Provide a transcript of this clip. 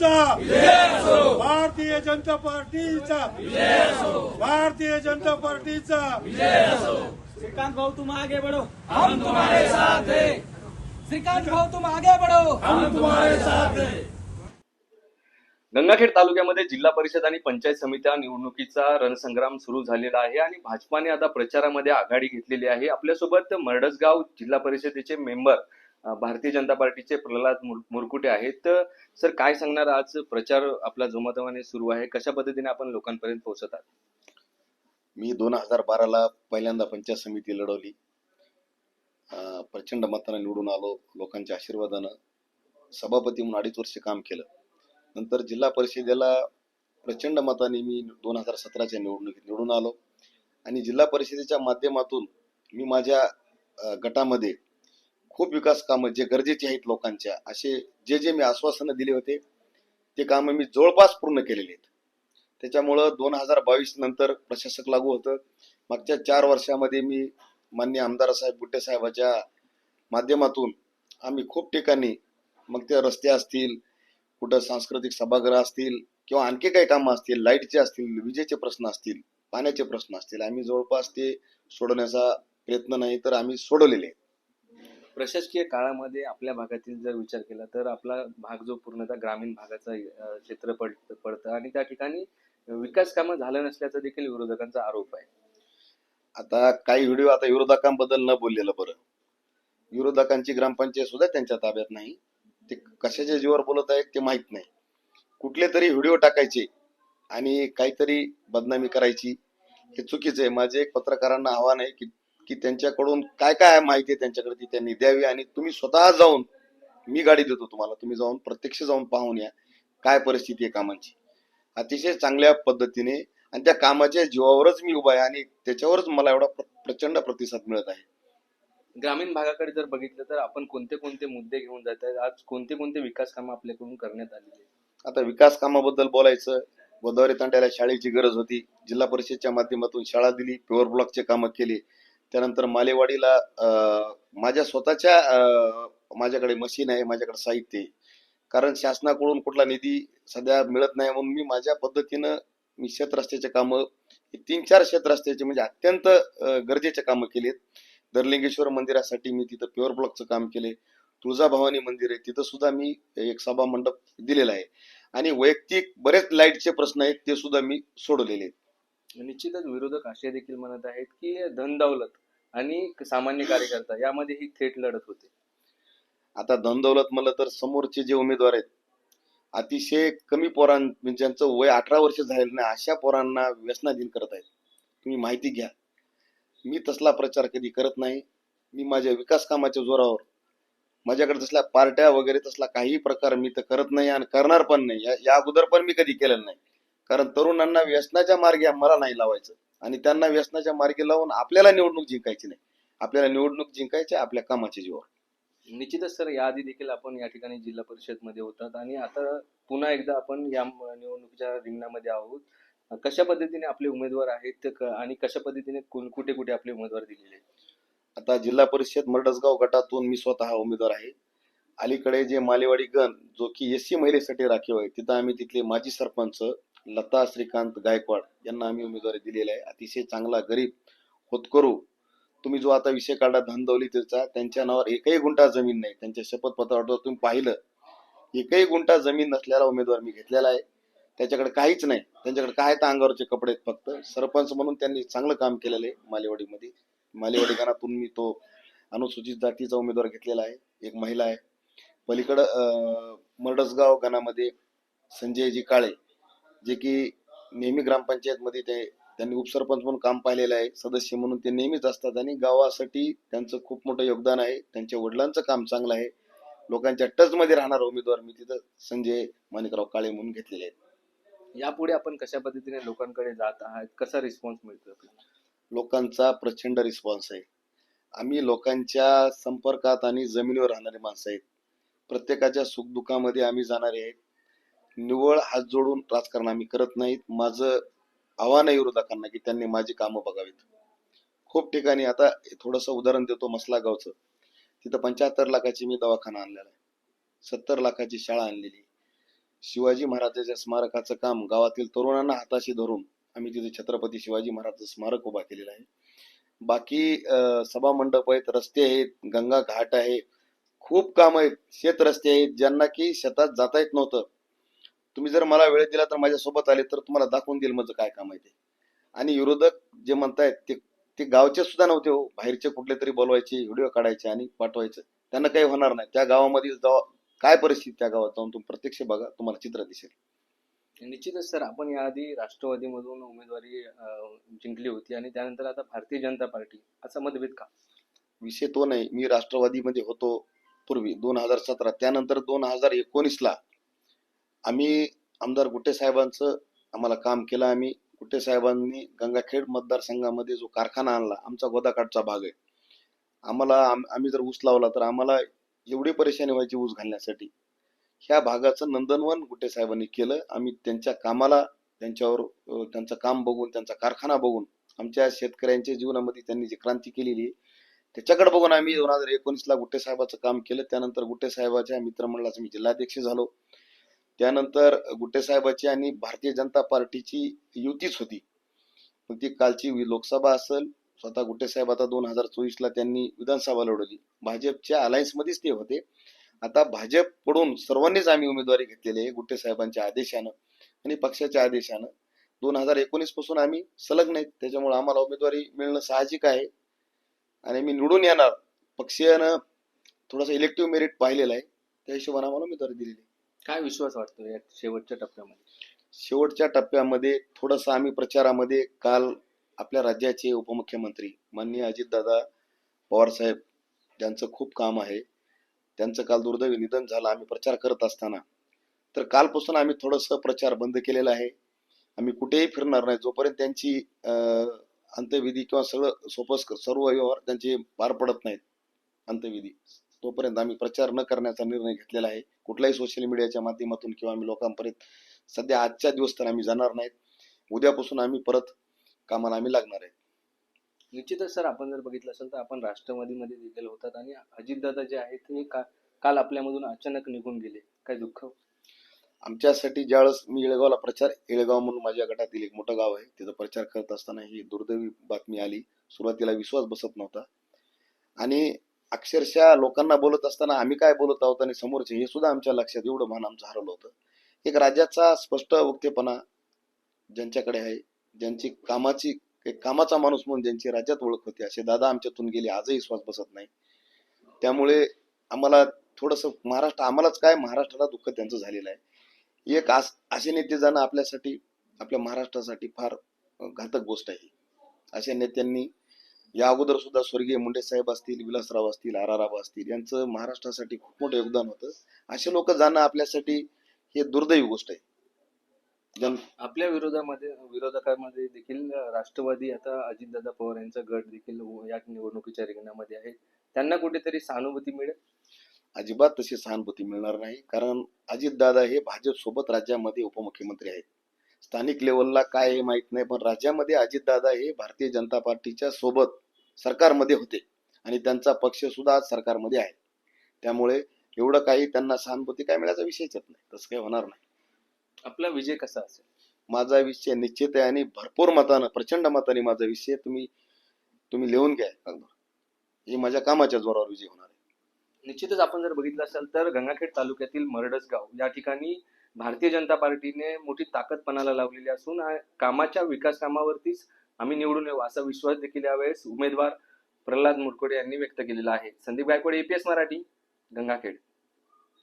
पार्टीचा भारतीय जनता पार्टीचा. भारतीय जनता पार्टीचा. श्रीकांत भाऊ तुम आगे बढ़ो. हम तुम्हारे साथ हैं. श्रीकांत भाऊ तुम आगे बढ़ो. हम तुम्हारे साथ हैं. गंगाखेड तालुक्यामध्ये जिल्हा परिषद आणि पंचायत समित्या निवडणुकीचा रणसंग्राम सुरू झालेला आहे आणि भाजपाने आता प्रचारामध्ये आघाडी घेतलेली आहे. आपल्यासोबत मरडसगाव जिल्हा परिषदेचे मेंबर भारतीय जनता पार्टीचे प्रल्हाद मुर- मुरकुटे आहेत. तर सर काय सांगणार आज प्रचार आपला जोमातमाने सुरू आहे? कशा पद्धतीने आपण लोकांपर्यंत पोहोचत आहात मी दोन हजार बाराला पहिल्यांदा पंचायत समिती लढवली. प्रचंड मताने निवडून आलो लोकांच्या आशीर्वादानं. सभापती म्हणून अडीच वर्ष काम केलं. नंतर जिल्हा परिषदेला प्रचंड मताने मी दोन हजार सतराच्या निवडणुकीत निवडून आलो. आणि जिल्हा परिषदेच्या माध्यमातून मी माझ्या गटामध्ये खूप विकास कामं जे गरजेचे आहेत लोकांच्या असे जे जे मी आश्वासनं दिले होते ते कामं मी जवळपास पूर्ण केलेले आहेत त्याच्यामुळं दोन हजार बावीस नंतर प्रशासक लागू होतं मागच्या चार वर्षामध्ये मी मान्य आमदार साहेब बुट्टे साहेबाच्या माध्यमातून आम्ही खूप ठिकाणी मग ते रस्ते असतील कुठं सांस्कृतिक सभागृह असतील किंवा आणखी काही कामं असतील लाईटचे असतील विजेचे प्रश्न असतील पाण्याचे प्रश्न असतील आम्ही जवळपास ते सोडवण्याचा प्रयत्न नाही तर आम्ही सोडवलेले आहेत. प्रशासकीय काळामध्ये आपल्या भागातील जर विचार केला तर आपला भाग जो पूर्णतः ग्रामीण भागाचा क्षेत्र पड पडतं आणि त्या ठिकाणी विकास कामं झालं नसल्याचा देखील विरोधकांचा आरोप आहे. आता काही व्हिडिओ आता विरोधकांबद्दल न बोललेलं बरं. विरोधकांची ग्रामपंचायत सुद्धा त्यांच्या ताब्यात नाही. ते कशाच्या जीवावर बोलत आहेत ते माहीत नाही. कुठले तरी व्हिडिओ टाकायचे आणि काहीतरी बदनामी करायची हे चुकीचं आहे. माझे एक पत्रकारांना आव्हान आहे की की त्यांच्याकडून काय काय माहिती आहे त्यांच्याकडे ती त्यांनी द्यावी आणि तुम्ही स्वतः जाऊन मी गाडी देतो तुम्हाला तुम्ही जाऊन प्रत्यक्ष जाऊन पाहून या काय परिस्थिती आहे कामांची. अतिशय चांगल्या पद्धतीने आणि त्या कामाच्या जीवावरच मी उभा आहे आणि त्याच्यावरच मला एवढा प्र- प्रचंड प्रतिसाद मिळत आहे. ग्रामीण भागाकडे जर बघितलं तर आपण कोणते कोणते मुद्दे घेऊन जात आहेत आज कोणते कोणते विकास कामं आपल्याकडून करण्यात आलेली आहेत? आता विकास कामाबद्दल बोलायचं गोदावरी तांड्याला शाळेची गरज होती जिल्हा परिषदच्या माध्यमातून शाळा दिली प्युअर ब्लॉकचे कामं केली त्यानंतर मालेवाडीला माझ्या स्वतःच्या माझ्याकडे मशीन आहे माझ्याकडे साहित्य आहे. कारण शासनाकडून कुठला निधी सध्या मिळत नाही म्हणून मी माझ्या पद्धतीनं मी शेतरस्त्याचे कामं हे तीन चार शेतरस्त्याचे म्हणजे अत्यंत गरजेचे कामं केलेत. दरलिंगेश्वर मंदिरासाठी मी तिथं प्युअर ब्लॉकचं काम केले तुळजाभवानी मंदिर आहे तिथं सुद्धा मी एक सभा मंडप दिलेला आहे. आणि वैयक्तिक बरेच लाईटचे प्रश्न आहेत ते सुद्धा मी सोडवलेले आहेत. निश्चितच विरोधक असे देखील म्हणत आहेत की धन दौलत आणि सामान्य कार्यकर्ता यामध्ये ही थेट लढत होते. आता धनदौलत म्हणलं तर समोरचे जे उमेदवार आहेत अतिशय कमी पोरां म्हणजे ज्यांचं वय अठरा वर्ष झालेलं नाही अशा पोरांना व्यसनाधीन करत आहेत. तुम्ही माहिती घ्या. मी तसला प्रचार कधी करत नाही. मी माझ्या विकास कामाच्या जोरावर माझ्याकडे तसल्या पार्ट्या वगैरे तसला काही प्रकार मी तर करत नाही आणि करणार पण नाही. या- या अगोदर पण मी कधी केलेलं नाही. कारण तरुणांना व्यसनाच्या मार्गे मला नाही लावायचं. आणि त्यांना व्यसनाच्या मार्गे लावून आपल्याला निवडणूक जिंकायची नाही. आपल्याला निवडणूक जिंकायची आपल्या कामाच्या जीवावर. निश्चितच सर याआधी देखील आपण या ठिकाणी जिल्हा परिषदमध्ये होतात. आणि आता पुन्हा एकदा आपण या निवडणुकीच्या रिंगणामध्ये आहोत. कशा पद्धतीने आपले उमेदवार आहेत आणि कशा पद्धतीने कुठे कुठे आपले उमेदवार दिलेले आहेत? आता जिल्हा परिषद मरडसगाव गटातून मी स्वतः उमेदवार आहे. अलीकडे जे मालेवाडी गण जो की एस सी महिलेसाठी राखीव आहे तिथं आम्ही तिथले माजी सरपंच लता श्रीकांत गायकवाड यांना आम्ही उमेदवारी दिलेली आहे. अतिशय चांगला गरीब होतकरू. तुम्ही जो आता विषय काढला धनदौलतीचा त्यांच्या नावावर एकही गुंठा जमीन नाही. त्यांच्या शपथपत्रावर तुम्ही पाहिलं एकही गुंठा जमीन नसलेला उमेदवार मी घेतलेला आहे. त्याच्याकडे काहीच नाही. त्यांच्याकडे काय तर अंगावरचे कपडे आहेत फक्त. सरपंच म्हणून त्यांनी चांगलं काम केलेलं आहे मालेवाडीमध्ये. मालेवाडी गणातून मी तो अनुसूचित जातीचा उमेदवार घेतलेला आहे. एक महिला आहे. पलीकडं मर्डसगाव मरडसगाव गणामध्ये संजयजी काळे जे की नेहमी ग्रामपंचायतमध्ये ते त्यांनी उपसरपंच म्हणून काम पाहिलेलं आहे सदस्य म्हणून ते नेहमीच असतात आणि गावासाठी त्यांचं खूप मोठं योगदान आहे त्यांच्या वडिलांचं काम चांगलं आहे. लोकांच्या टचमध्ये राहणारा उमेदवार मी तिथं संजय माणिकराव काळे म्हणून घेतलेले आहेत. यापुढे आपण कशा पद्धतीने लोकांकडे जात आहात? कसा रिस्पॉन्स मिळतो? लोकांचा प्रचंड रिस्पॉन्स आहे. आम्ही लोकांच्या संपर्कात आणि जमिनीवर राहणारे माणसं आहेत. प्रत्येकाच्या सुखदुःखामध्ये आम्ही जाणारे आहेत. निव्वळ हात जोडून राजकारण आम्ही करत नाहीत. माझं आव्हान आहे विरोधकांना की त्यांनी माझी कामं बघावीत. खूप ठिकाणी आता थोडंसं उदाहरण देतो मसला गावचं तिथं पंच्याहत्तर लाखाची मी दवाखाना आणलेला आहे. सत्तर लाखाची शाळा आणलेली शिवाजी महाराजांच्या स्मारकाचं काम गावातील तरुणांना हाताशी धरून आम्ही तिथे छत्रपती शिवाजी महाराज स्मारक उभा केलेलं आहे. बाकी सभा मंडप आहेत रस्ते आहेत गंगा घाट आहे. खूप काम आहेत शेत रस्ते आहेत ज्यांना की शेतात जाता येत नव्हतं. तुम्ही जर मला वेळ दिला तर माझ्या सोबत आले तर तुम्हाला दाखवून देईल माझं काय काम आहे ते. आणि विरोधक जे म्हणतायत ते ते गावचे सुद्धा नव्हते हो. बाहेरचे कुठले तरी बोलवायचे व्हिडिओ काढायचे आणि पाठवायचं. त्यांना काही होणार नाही. त्या गावामध्ये जावा काय परिस्थिती त्या गावात जाऊन तुम्ही प्रत्यक्ष बघा तुम्हाला चित्र दिसेल. निश्चितच सर आपण याआधी राष्ट्रवादीमधून उमेदवारी जिंकली होती आणि त्यानंतर आता भारतीय जनता पार्टी. असा मतभेद का? विषय तो नाही. मी राष्ट्रवादीमध्ये होतो पूर्वी दोन हजार सतरा. त्यानंतर दोन हजार एकोणीसला आम्ही आमदार गुट्टे साहेबांचं आम्हाला काम केलं आम्ही. गुट्टे साहेबांनी गंगाखेड मतदारसंघामध्ये जो कारखाना आणला आमचा गोदाकाठचा भाग आहे. आम्हाला आम्ही जर ऊस लावला तर आम्हाला एवढी परेशानी व्हायची ऊस घालण्यासाठी. ह्या भागाचं नंदनवन गुट्टे साहेबांनी केलं. आम्ही त्यांच्या कामाला त्यांच्यावर त्यांचं काम बघून त्यांचा कारखाना बघून आमच्या शेतकऱ्यांच्या जीवनामध्ये त्यांनी जी क्रांती केलेली आहे त्याच्याकडे बघून आम्ही दोन हजार एकोणीसला गुट्टे साहेबाचं काम केलं. त्यानंतर गुट्टे साहेबाच्या मित्रमंडळाचे मी जिल्हाध्यक्ष झालो. त्यानंतर गुट्टे साहेबाची आणि भारतीय जनता पार्टीची युतीच होती. मग ती कालची लोकसभा असेल स्वतः गुट्टे साहेब आता दोन हजार चोवीसला त्यांनी विधानसभा लढवली. भाजपच्या अलायन्समध्येच ते होते. आता भाजप पडून सर्वांनीच आम्ही उमेदवारी घेतलेली आहे गुट्टे साहेबांच्या आदेशानं आणि पक्षाच्या आदेशानं. दोन हजार एकोणीसपासून आम्ही सलग नाहीत त्याच्यामुळे आम्हाला उमेदवारी मिळणं साहजिक आहे. आणि मी निवडून येणार. पक्षीयानं थोडासा इलेक्टिव्ह मेरिट पाहिलेला आहे. त्या हिशोबाने आम्हाला उमेदवारी दिलेली आहे. काय विश्वास वाटतो या शेवटच्या टप्प्यामध्ये? शेवटच्या टप्प्यामध्ये थोडंसं आम्ही प्रचारामध्ये काल आपल्या राज्याचे उपमुख्यमंत्री माननीय अजितदादा पवार साहेब ज्यांचं खूप काम आहे. त्यांचं काल दुर्दैवी निधन झालं आम्ही प्रचार करत असताना. तर कालपासून आम्ही थोडंसं प्रचार बंद केलेला आहे. आम्ही कुठेही फिरणार नाही. जोपर्यंत त्यांची अंत्यविधी किंवा सगळं सोपस सर्व व्यवहार त्यांचे पार पडत नाहीत अंत्यविधी. तोपर्यंत आम्ही प्रचार न करण्याचा निर्णय घेतलेला आहे. कुठल्याही सोशल मीडियाच्या माध्यमातून किंवा आम्ही लोकांपर्यंत सध्या आजच्या दिवस तर आम्ही जाणार नाहीत. उद्यापासून आम्ही परत कामाला आम्ही लागणार आहे. निश्चितच सर आपण जर बघितलं असेल तर आपण राष्ट्रवादीमध्ये देखील होतात आणि अजितदादा जे आहेत ते का- काल आपल्यामधून अचानक निघून गेले. काय दुःख? आमच्यासाठी ज्यावेळेस मी येळगावला प्रचार येळगाव म्हणून माझ्या गटातील एक मोठं गाव आहे. तिथं प्रचार करत असताना ही दुर्दैवी बातमी आली. सुरुवातीला विश्वास बसत नव्हता. आणि अक्षरशः लोकांना बोलत असताना आम्ही काय बोलत आहोत आणि समोरचे हे सुद्धा आमच्या लक्षात एवढं मान आमचं हरवलं होतं. एक राज्याचा स्पष्ट वक्तेपणा ज्यांच्याकडे आहे ज्यांची कामाची एक कामाचा माणूस म्हणून ज्यांची राज्यात ओळख होती असे दादा आमच्यातून गेले आजही विश्वास बसत नाही. त्यामुळे आम्हाला थोडंसं महाराष्ट्र आम्हालाच काय महाराष्ट्राला दुःख त्यांचं झालेलं आहे. एक आस- असे नेते जाणं आपल्यासाठी आपल्या महाराष्ट्रासाठी फार घातक गोष्ट आहे. अशा नेत्यांनी या अगोदर सुद्धा स्वर्गीय मुंडे साहेब असतील विलासराव असतील आर आर राव असतील यांचं महाराष्ट्रासाठी खूप मोठं योगदान होतं. असे लोक जाणं आपल्यासाठी हे दुर्दैवी गोष्ट आहे. जन आपल्या विरोधामध्ये विरोधकांमध्ये देखील राष्ट्रवादी आता अजितदादा पवार यांचा गट देखील या निवडणुकीच्या रिंगणामध्ये आहे. त्यांना कुठेतरी सहानुभूती मिळेल? अजिबात तशी सहानुभूती मिळणार नाही. कारण अजितदादा हे भाजप सोबत राज्यामध्ये उपमुख्यमंत्री आहेत. स्थानिक लेवलला काय हे माहीत नाही पण राज्यामध्ये अजितदादा हे भारतीय जनता पार्टीच्या सोबत सरकारमध्ये होते आणि त्यांचा पक्ष सुद्धा आज सरकारमध्ये आहे. त्यामुळे एवढं काही त्यांना सहानुभूती काय मिळायचा विषयच येत नाही तसं काही होणार नाही. आपला विजय कसा असेल? माझा विषय निश्चित आहे आणि भरपूर मतानं प्रचंड मताने माझा विषय तुम्ही तुम्ही लिहून घ्या. हे माझ्या कामाच्या जोरावर विजय होणार आहे. निश्चितच आपण जर बघितलं असेल तर गंगाखेड तालुक्यातील मरडसगाव या ठिकाणी भारतीय जनता पार्टीने मोठी ताकद पणाला लावलेली असून कामाच्या विकास कामावरतीच आम्ही निवडून येऊ असा विश्वास देखील यावेळेस उमेदवार प्रल्हाद मुरकोडे यांनी व्यक्त केलेला आहे. संदीप गायकवाड एपीएस मराठी गंगाखेड.